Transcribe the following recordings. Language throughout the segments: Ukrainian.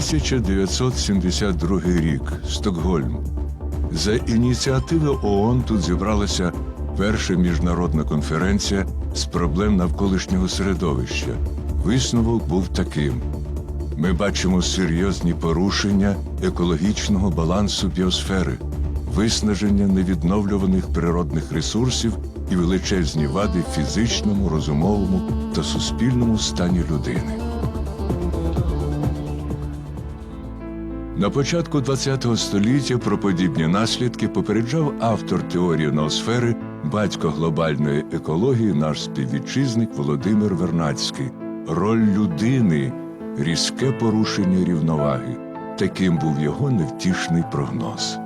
1972 рік. Стокгольм. За ініціативи ООН тут зібралася перша міжнародна конференція з проблем навколишнього середовища. Висновок був таким: ми бачимо серйозні порушення екологічного балансу біосфери, виснаження невідновлюваних природних ресурсів і величезні вади в фізичному, розумовому та суспільному стані людини. На початку ХХ століття про подібні наслідки попереджав автор теорії ноосфери, батько глобальної екології, наш співвітчизник Володимир Вернацький. Роль людини різке порушення рівноваги. Таким був його невтішний прогноз.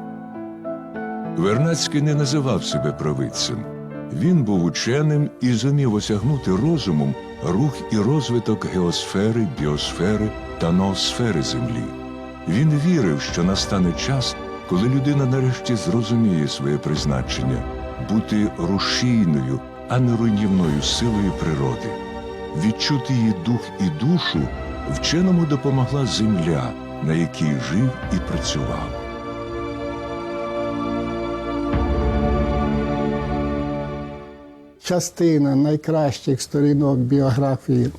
Вернацький не називав себе провидцем. Він був ученим і зумів осягнути розумом рух і розвиток геосфери, біосфери та ноосфери Землі. Він вірив, що настане час, коли людина нарешті зрозуміє своє призначення бути рушійною, а не руйнівною силою природи. Відчути її дух і душу вченому допомогла земля, на якій жив і працював. частина найкращих сторінок біографії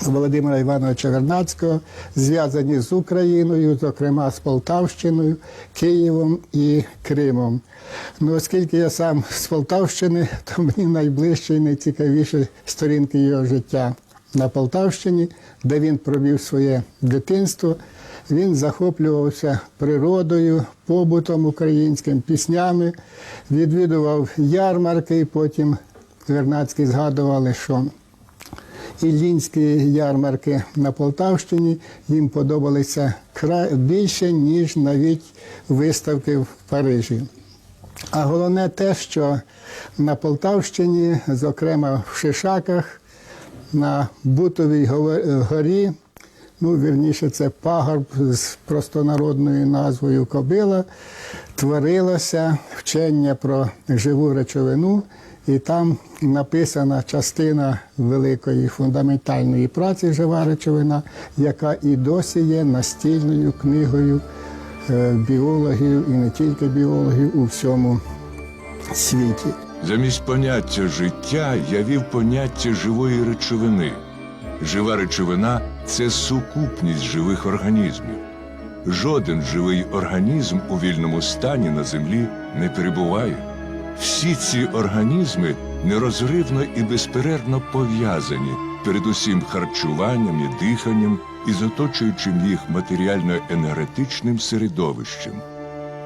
Володимира Івановича Вернацького зв'язані з Україною, зокрема з Полтавщиною, Києвом і Кримом. Ну, оскільки я сам з Полтавщини, то мені найближче і найцікавіші сторінки його життя на Полтавщині, де він провів своє дитинство. Він захоплювався природою, побутом українським, піснями, відвідував ярмарки, і потім Вернацький згадували, що іллінські ярмарки на Полтавщині їм подобалися більше, ніж навіть виставки в Парижі. А головне те, що на Полтавщині, зокрема в Шишаках, на Бутовій горі, ну, вірніше, це пагорб з простонародною назвою Кобила, творилося вчення про живу речовину, і там написана частина великої фундаментальної праці Жива речовина, яка і досі є настільною книгою е, біологів і не тільки біологів у всьому світі. Замість поняття життя я вів поняття живої речовини. Жива речовина це сукупність живих організмів. Жоден живий організм у вільному стані на землі не перебуває. Всі ці організми нерозривно і безперервно пов'язані передусім харчуванням і диханням із оточуючим їх матеріально-енергетичним середовищем.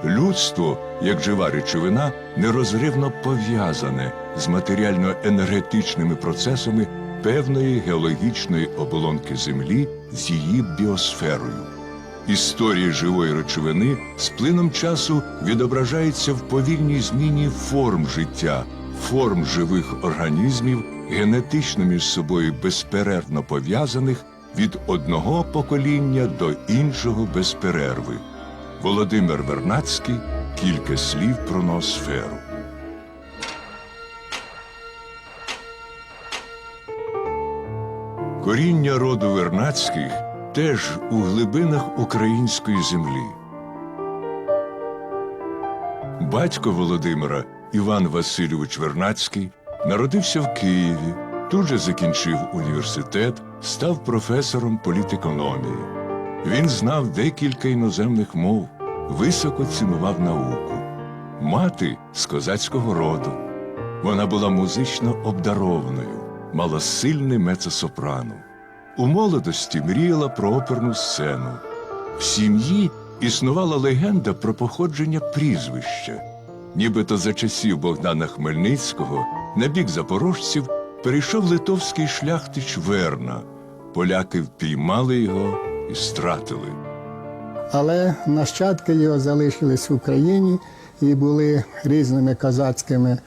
Людство, як жива речовина, нерозривно пов'язане з матеріально-енергетичними процесами певної геологічної оболонки Землі з її біосферою. Історія живої речовини з плином часу відображається в повільній зміні форм життя, форм живих організмів, генетично між собою безперервно пов'язаних від одного покоління до іншого без перерви. Володимир Вернацький кілька слів про ноосферу. Коріння роду Вернацьких теж у глибинах української землі. Батько Володимира Іван Васильович Вернацький народився в Києві, тут же закінчив університет, став професором політекономії. Він знав декілька іноземних мов, високо цінував науку. Мати з козацького роду. Вона була музично обдарованою, мала сильне мецесопрано. У молодості мріяла про оперну сцену. В сім'ї існувала легенда про походження прізвища. Нібито за часів Богдана Хмельницького на бік запорожців перейшов литовський шляхтич Верна. Поляки впіймали його і стратили. Але нащадки його залишились в Україні і були різними козацькими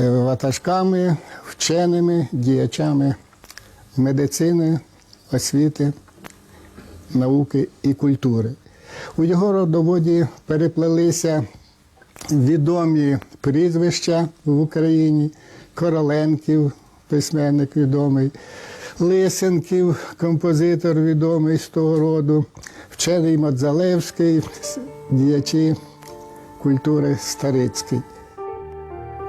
е, ватажками, вченими, діячами медицини, освіти, науки і культури. У його родоводі переплелися відомі прізвища в Україні, Короленків, письменник відомий, Лисенків, композитор відомий з того роду, вчений Мадзалевський, діячі культури Старицький.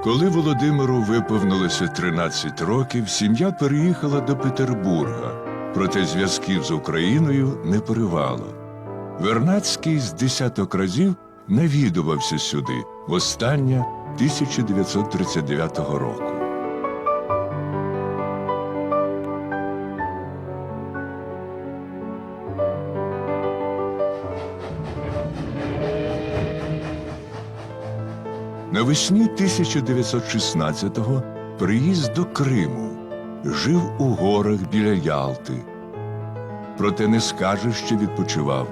Коли Володимиру виповнилося 13 років, сім'я переїхала до Петербурга, проте зв'язків з Україною не поривала. Вернацький з десяток разів навідувався сюди, востаннє 1939 року. Навесні 1916-го приїзд до Криму. Жив у горах біля Ялти. Проте не скажеш, що відпочивав.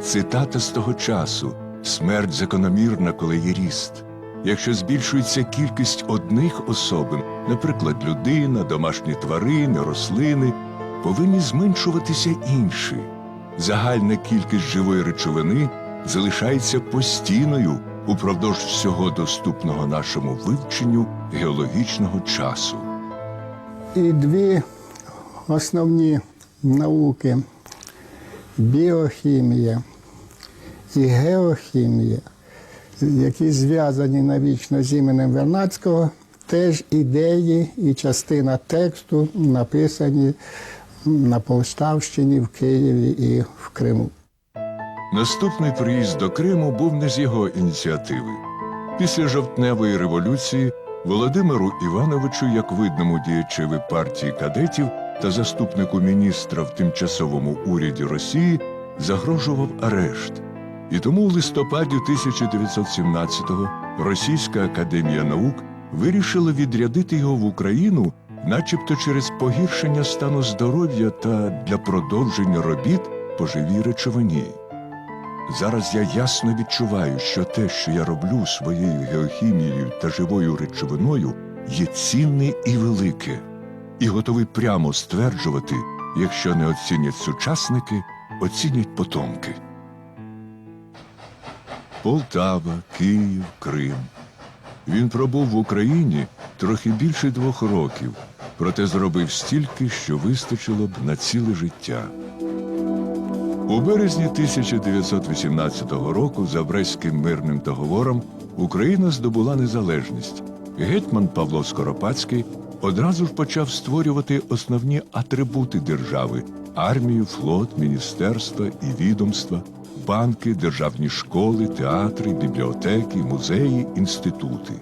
Цитата з того часу смерть закономірна, коли є ріст. Якщо збільшується кількість одних особин, наприклад, людина, домашні тварини, рослини, повинні зменшуватися інші. Загальна кількість живої речовини залишається постійною упродовж всього доступного нашому вивченню геологічного часу. І дві основні науки біохімія і геохімія, які зв'язані навічно з іменем Вернадського, теж ідеї і частина тексту написані на Полтавщині, в Києві і в Криму. Наступний приїзд до Криму був не з його ініціативи. Після жовтневої революції Володимиру Івановичу, як видному діячеві партії кадетів та заступнику міністра в тимчасовому уряді Росії, загрожував арешт. І тому у листопаді 1917-го Російська академія наук вирішила відрядити його в Україну, начебто через погіршення стану здоров'я та для продовження робіт по живій речовині. Зараз я ясно відчуваю, що те, що я роблю своєю геохімією та живою речовиною, є цінне і велике, і готовий прямо стверджувати, якщо не оцінять сучасники, оцінять потомки. Полтава, Київ, Крим. Він пробув в Україні трохи більше двох років, проте зробив стільки, що вистачило б на ціле життя. У березні 1918 року за Брестським мирним договором Україна здобула незалежність. Гетьман Павло Скоропадський одразу ж почав створювати основні атрибути держави армію, флот, міністерства і відомства, банки, державні школи, театри, бібліотеки, музеї, інститути.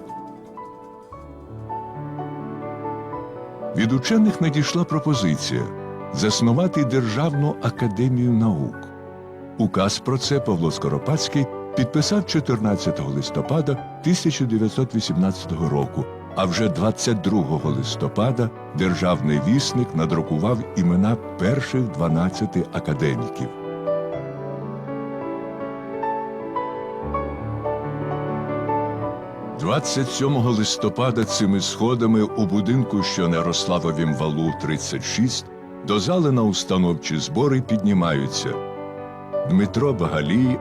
Від учених надійшла пропозиція заснувати Державну академію наук. Указ про це Павло Скоропадський підписав 14 листопада 1918 року, а вже 22 листопада державний вісник надрукував імена перших 12 академіків. – 27 листопада цими сходами у будинку, що на Ярославовім валу 36, до зали на установчі збори піднімаються Дмитро Багалій,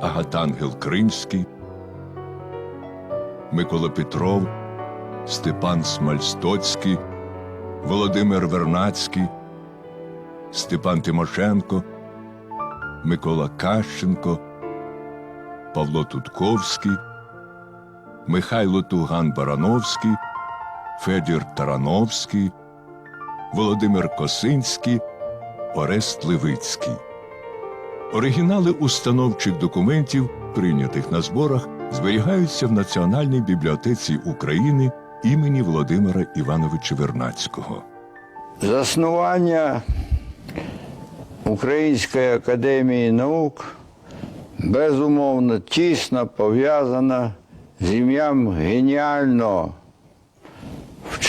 Агатангел Кримський, Микола Петров, Степан Смальстоцький, Володимир Вернацький, Степан Тимошенко, Микола Кащенко, Павло Тутковський, Михайло Туган Барановський, Федір Тарановський, Володимир Косинський, Орест Левицький. Оригінали установчих документів, прийнятих на зборах, зберігаються в Національній бібліотеці України імені Володимира Івановича Вернацького. Заснування Української академії наук безумовно тісно пов'язано з ім'ям геніального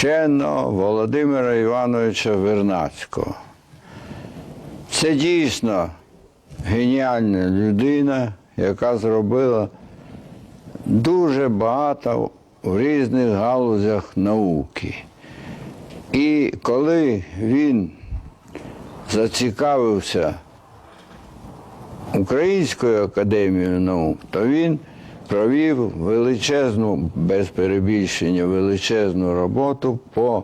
вченого Володимира Івановича Вернацького. Це дійсно геніальна людина, яка зробила дуже багато в різних галузях науки. І коли він зацікавився Українською академією наук, то він провів величезну, без перебільшення, величезну роботу по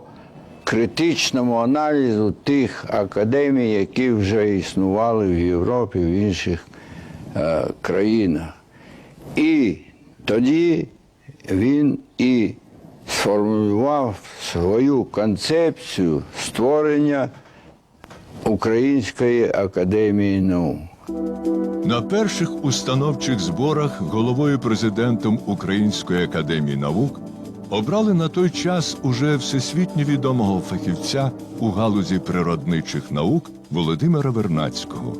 критичному аналізу тих академій, які вже існували в Європі, в інших е, країнах. І тоді він і сформулював свою концепцію створення Української академії наук. На перших установчих зборах головою президентом Української академії наук обрали на той час уже всесвітньо відомого фахівця у галузі природничих наук Володимира Вернацького.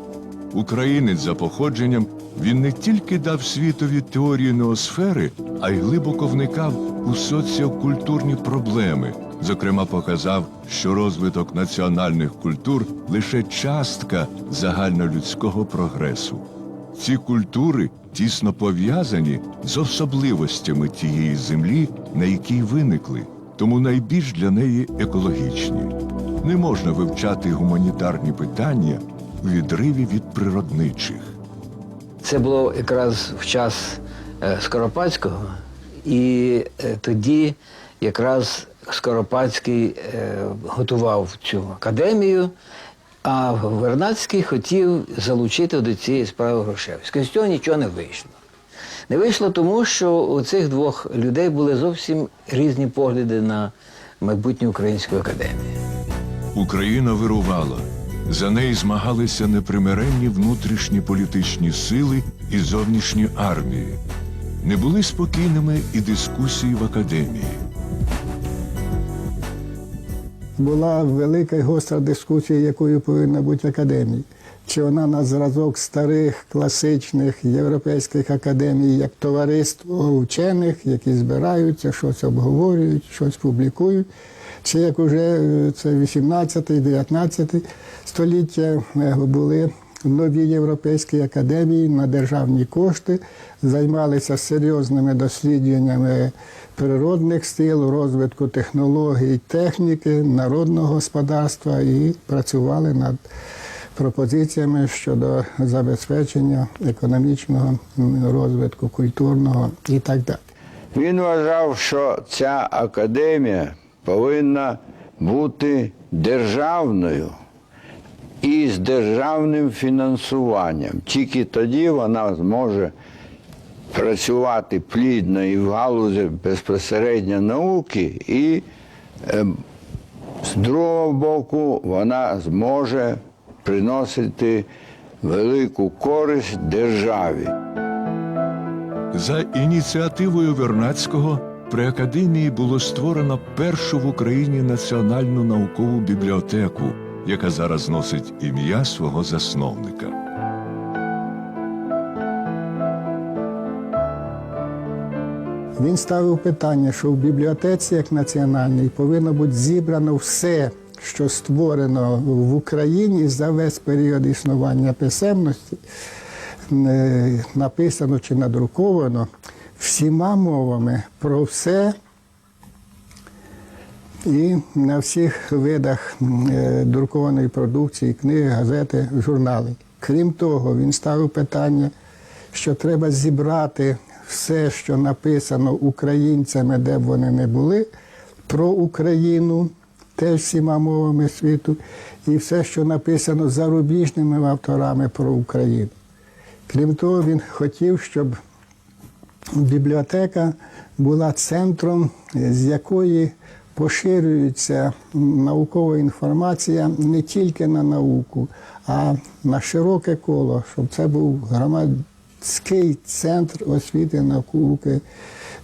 Українець за походженням він не тільки дав світові теорії ноосфери, а й глибоко вникав у соціокультурні проблеми. Зокрема, показав, що розвиток національних культур лише частка загальнолюдського прогресу. Ці культури тісно пов'язані з особливостями тієї землі, на якій виникли, тому найбільш для неї екологічні. Не можна вивчати гуманітарні питання у відриві від природничих. Це було якраз в час е, Скоропадського, і е, тоді якраз Скоропадський е, готував цю академію, а Вернадський хотів залучити до цієї справи Грушевського. З цього нічого не вийшло. Не вийшло тому, що у цих двох людей були зовсім різні погляди на майбутню українську академію. Україна вирувала. За неї змагалися непримиренні внутрішні політичні сили і зовнішні армії. Не були спокійними і дискусії в академії. Була велика і гостра дискусія, якою повинна бути академія. Чи вона на зразок старих класичних європейських академій, як товариство вчених, які збираються, щось обговорюють, щось публікують, чи як уже е, це 18-19 століття е, були нові європейські академії на державні кошти, займалися серйозними дослідженнями природних сил, розвитку технологій, техніки, народного господарства і працювали над пропозиціями щодо забезпечення економічного розвитку, культурного і так далі. Він вважав, що ця академія повинна бути державною і з державним фінансуванням. Тільки тоді вона зможе працювати плідно і в галузі безпосередньо науки, і е, з другого боку вона зможе приносити велику користь державі. За ініціативою Вернацького при академії було створено першу в Україні національну наукову бібліотеку, яка зараз носить ім'я свого засновника. Він ставив питання, що в бібліотеці як національній повинно бути зібрано все, що створено в Україні за весь період існування писемності, е, написано чи надруковано всіма мовами про все. І на всіх видах е, друкованої продукції, книги, газети, журнали. Крім того, він ставив питання, що треба зібрати все, що написано українцями, де б вони не були, про Україну, теж всіма мовами світу, і все, що написано зарубіжними авторами про Україну. Крім того, він хотів, щоб бібліотека була центром, з якої поширюється наукова інформація не тільки на науку, а на широке коло, щоб це був громадський центр освіти, науки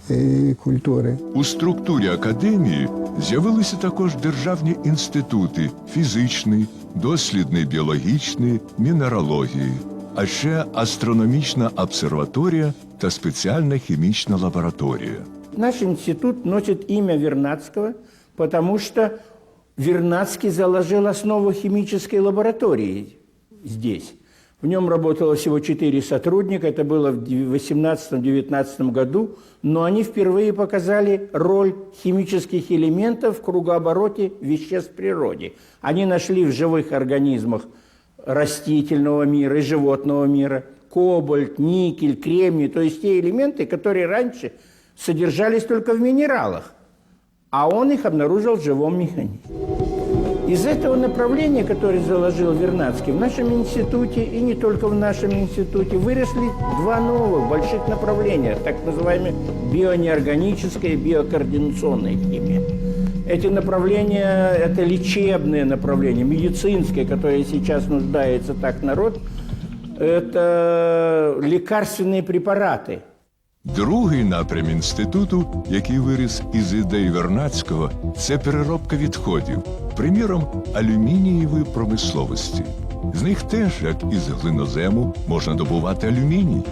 і культури. У структурі академії з'явилися також державні інститути фізичний, дослідний біологічний, мінералогії, а ще астрономічна обсерваторія та спеціальна хімічна лабораторія. Наш институт носит имя Вернадского, потому что Вернадский заложил основу химической лаборатории здесь. В нем работало всего четыре сотрудника, это было в 18-19 году, но они впервые показали роль химических элементов в кругообороте веществ в природе. Они нашли в живых организмах растительного мира и животного мира кобальт, никель, кремний, то есть те элементы, которые раньше содержались только в минералах. а он их обнаружил в живом механизме. Из этого направления, которое заложил Вернадский, в нашем институте и не только в нашем институте выросли два новых больших направления, так называемые бионеорганическая и биокоординационная химия. Эти направления – это лечебные направления, медицинское, которое сейчас нуждается так народ, это лекарственные препараты – Другий напрям інституту, який виріс із ідей Вернацького, це переробка відходів, приміром, алюмінієвої промисловості. З них теж, як із глинозему, можна добувати алюміній.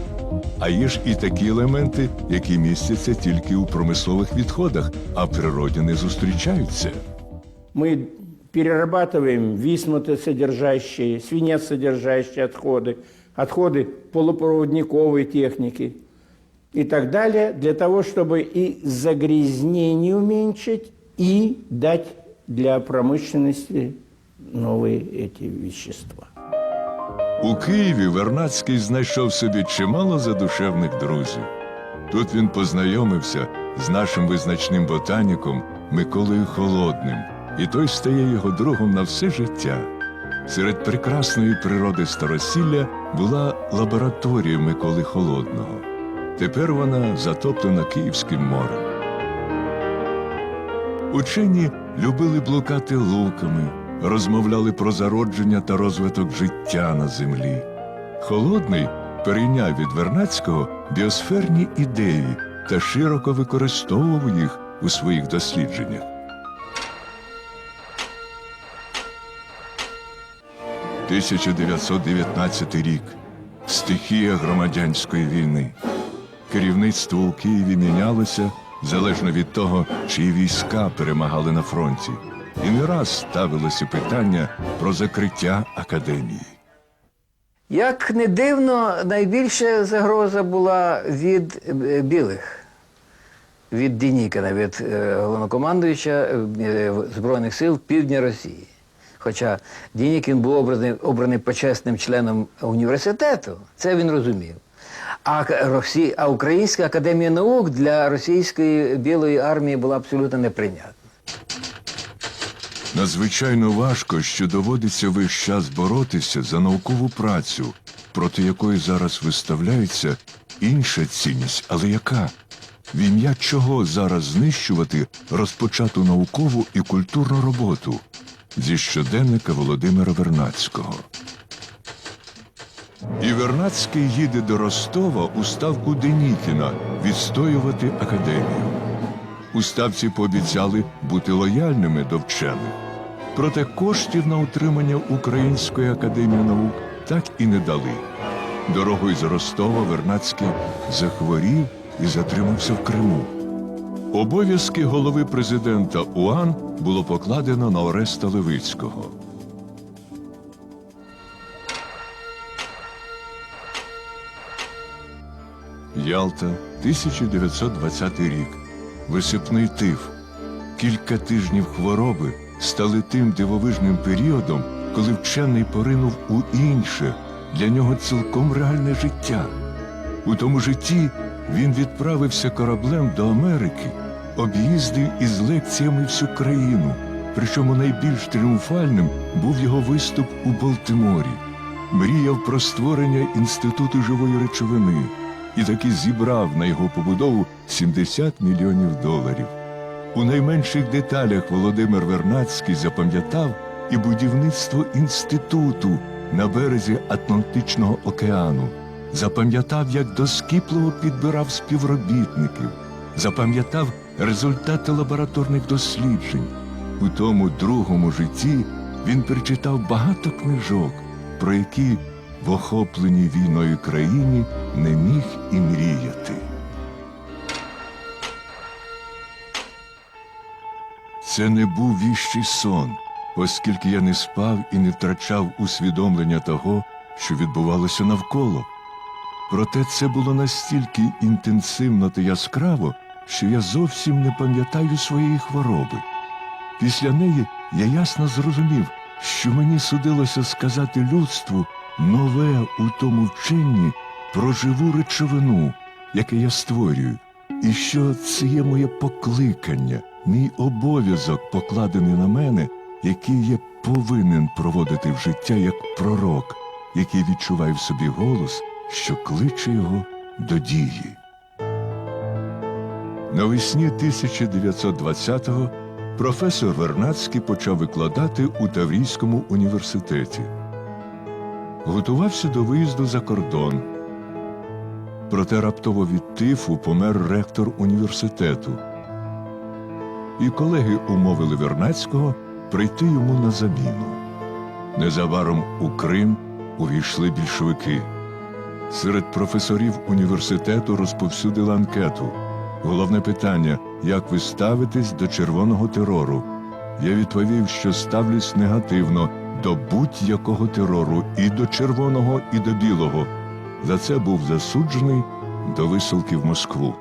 А є ж і такі елементи, які містяться тільки у промислових відходах, а в природі не зустрічаються. Мы перерабатываем висмутосодержащие, свинец-содержащие отходы, отходы полупроводниковой техники и так далее, для того, чтобы и загрязнение уменьшить, и дать для промышленности новые эти вещества. У Києві Вернацький знайшов собі чимало задушевних друзів. Тут він познайомився з нашим визначним ботаніком Миколою Холодним, і той стає його другом на все життя. Серед прекрасної природи Старосілля була лабораторія Миколи Холодного. Тепер вона затоплена Київським морем. Учені любили блукати луками, розмовляли про зародження та розвиток життя на землі. Холодний перейняв від Вернацького біосферні ідеї та широко використовував їх у своїх дослідженнях. «1919 рік. Стихія громадянської війни. Керівництво у Києві мінялося залежно від того, чиї війська перемагали на фронті. І не раз ставилося питання про закриття академії. Як не дивно, найбільша загроза була від е, білих, від Денікина, від е, головнокомандуюча е, Збройних сил Півдня Росії. Хоча Денікін був обраний, обраний почесним членом університету, це він розумів. А, Росі... а Українська академія наук для російської білої армії була абсолютно неприйнятна. Надзвичайно важко, що доводиться весь час боротися за наукову працю, проти якої зараз виставляється інша цінність, але яка? В ім'я чого зараз знищувати розпочату наукову і культурну роботу зі щоденника Володимира Вернацького. І Вернацький їде до Ростова у ставку Денікіна відстоювати академію. У ставці пообіцяли бути лояльними до вчених. Проте коштів на утримання Української академії наук так і не дали. Дорогою з Ростова Вернацький захворів і затримався в Криму. Обов'язки голови президента УАН було покладено на Ореста Левицького. Ялта, 1920 рік. Висипний тиф. Кілька тижнів хвороби стали тим дивовижним періодом, коли вчений поринув у інше, для нього цілком реальне життя. У тому житті він відправився кораблем до Америки, об'їздив із лекціями всю країну. Причому найбільш тріумфальним був його виступ у Балтиморі. Мріяв про створення інституту живої речовини і таки зібрав на його побудову 70 мільйонів доларів. У найменших деталях Володимир Вернацький запам'ятав і будівництво інституту на березі Атлантичного океану, запам'ятав, як доскіпливо підбирав співробітників, запам'ятав результати лабораторних досліджень. У тому другому житті він перечитав багато книжок, про які в охопленій війною країні не міг і мріяти. Це не був віщий сон, оскільки я не спав і не втрачав усвідомлення того, що відбувалося навколо. Проте це було настільки інтенсивно та яскраво, що я зовсім не пам'ятаю своєї хвороби. Після неї я ясно зрозумів, що мені судилося сказати людству нове у тому вченні про живу речовину, яке я створюю, і що це є моє покликання мій обов'язок покладений на мене, який я повинен проводити в життя як пророк, який відчуває в собі голос, що кличе його до дії. Навесні 1920-го професор Вернацький почав викладати у Таврійському університеті. Готувався до виїзду за кордон. Проте раптово від тифу помер ректор університету. І колеги умовили Вернацького прийти йому на заміну. Незабаром у Крим увійшли більшовики. Серед професорів університету розповсюдили анкету. Головне питання як ви ставитесь до червоного терору? Я відповів, що ставлюсь негативно до будь-якого терору, і до червоного, і до білого. За це був засуджений до висилки в Москву.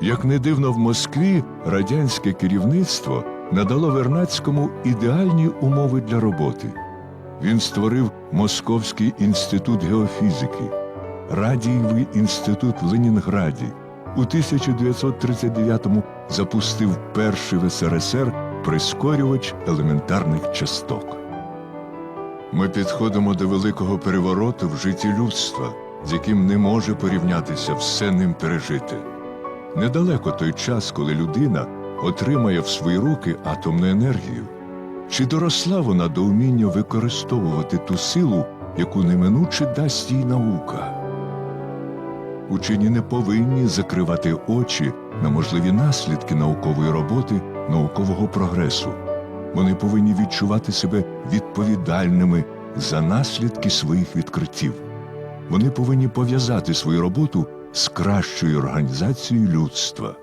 Як не дивно, в Москві радянське керівництво надало Вернацькому ідеальні умови для роботи. Він створив Московський інститут геофізики, Радієвий інститут в Ленінграді. У 1939-му запустив перший в СРСР прискорювач елементарних часток. Ми підходимо до великого перевороту в житті людства, з яким не може порівнятися все ним пережити. Недалеко той час, коли людина отримає в свої руки атомну енергію. Чи доросла вона до уміння використовувати ту силу, яку неминуче дасть їй наука? Учені не повинні закривати очі на можливі наслідки наукової роботи, наукового прогресу. Вони повинні відчувати себе відповідальними за наслідки своїх відкриттів. Вони повинні пов'язати свою роботу з кращою організацією людства.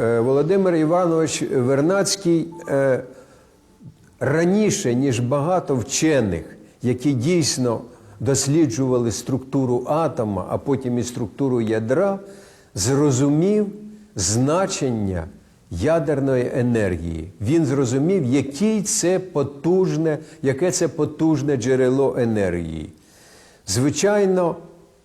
Е, Володимир Іванович Вернацький е, раніше, ніж багато вчених, які дійсно досліджували структуру атома, а потім і структуру ядра, зрозумів значення ядерної енергії. Він зрозумів, який це потужне, яке це потужне джерело енергії. Звичайно,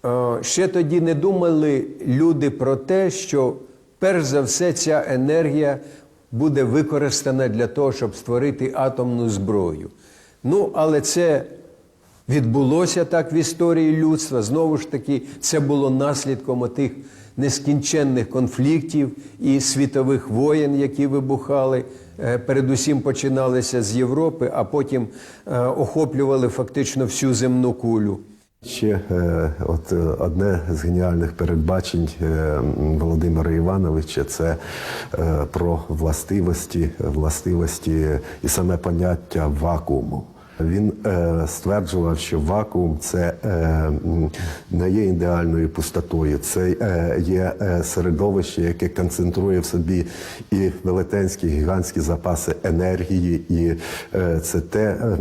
е, ще тоді не думали люди про те, що перш за все ця енергія буде використана для того, щоб створити атомну зброю. Ну, але це відбулося так в історії людства. Знову ж таки, це було наслідком тих нескінченних конфліктів і світових воєн, які вибухали. Е, Передусім починалися з Європи, а потім е, охоплювали фактично всю земну кулю. Ще е, от одне з геніальних передбачень Володимира Івановича це про властивості, властивості і саме поняття вакууму. Він е, стверджував, що вакуум це е, не є ідеальною пустотою, це е, є е, середовище, яке концентрує в собі і велетенські гігантські запаси енергії, і е, це те. е,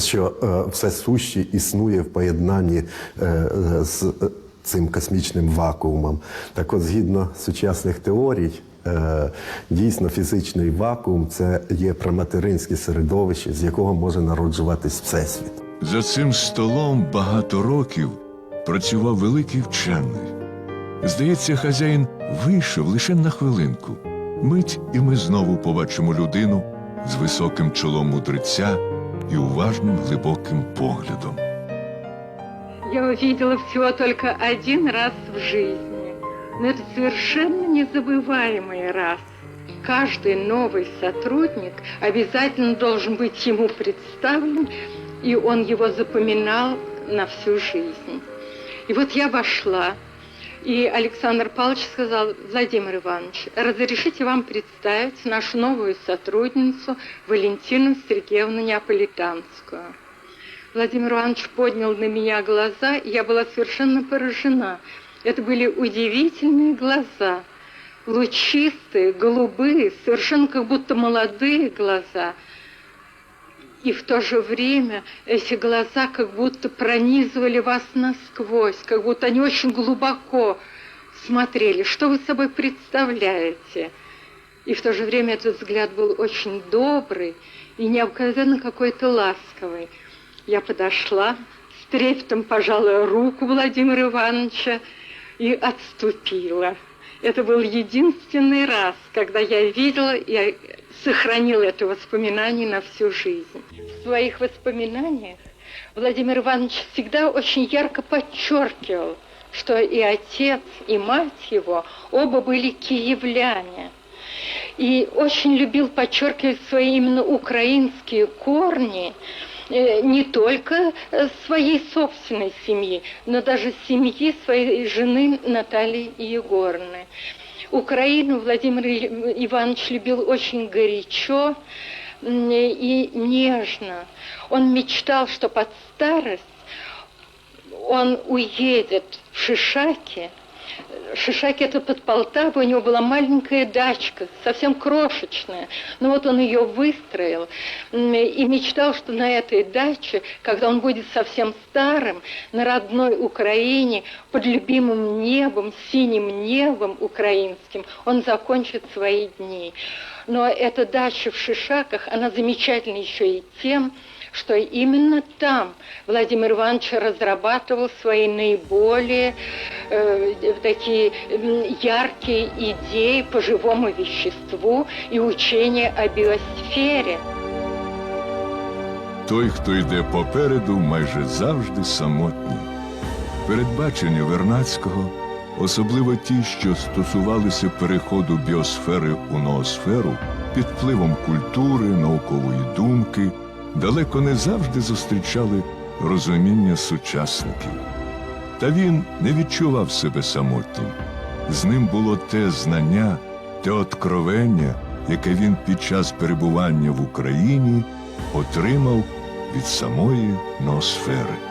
що е, все суще існує в поєднанні е, з е, цим космічним вакуумом. Так от, згідно сучасних теорій, дійсно фізичний вакуум це є проматеринське середовище, з якого може народжуватись всесвіт. За цим столом багато років працював великий вчений. Здається, хазяїн вийшов лише на хвилинку. Мить, і ми знову побачимо людину з високим чолом мудреця і уважним глибоким поглядом. Я увидела всего только один раз в жизни. Но это совершенно незабываемый раз. Каждый новый сотрудник обязательно должен быть ему представлен, и он его запоминал на всю жизнь. И вот я вошла, и Александр Павлович сказал, Владимир Иванович, разрешите вам представить нашу новую сотрудницу Валентину Сергеевну Неаполитанскую. Владимир Иванович поднял на меня глаза, и я была совершенно поражена. Это были удивительные глаза, лучистые, голубые, совершенно как будто молодые глаза. И в то же время эти глаза как будто пронизывали вас насквозь, как будто они очень глубоко смотрели. Что вы собой представляете? И в то же время этот взгляд был очень добрый и необыкновенно какой-то ласковый. Я подошла, с трепетом пожала руку Владимира Ивановича и отступила. Это был единственный раз, когда я видела и сохранила это воспоминание на всю жизнь. В своих воспоминаниях Владимир Иванович всегда очень ярко подчеркивал, что и отец, и мать его оба были киевляне. И очень любил подчеркивать свои именно украинские корни, не только э, своей собственной семьи, но даже семьи своей жены Натальи Егоровны. Украину Владимир И- Иванович любил очень горячо и нежно. Он мечтал, что под старость он уедет в Шишаки. Шишаки это под Полтавой, у него была маленькая дачка, совсем крошечная. Но вот он ее выстроил и мечтал, что на этой даче, когда он будет совсем старым, на родной Украине, под любимым небом, синим небом украинским, он закончит свои дни. Но эта дача в Шишаках, она замечательна еще и тем, что именно там Владимир Иванович разрабатывал свои наиболее э, такие яркие идеи по живому веществу и учения о биосфере. Той, хто йде попереду, майже завжди самотній. Передбачення Вернацького, особливо ті, що стосувалися переходу біосфери у ноосферу, під впливом культури, наукової думки, далеко не завжди зустрічали розуміння сучасників. Та він не відчував себе самотнім. З ним було те знання, те откровення, яке він під час перебування в Україні отримав від самої ноосфери.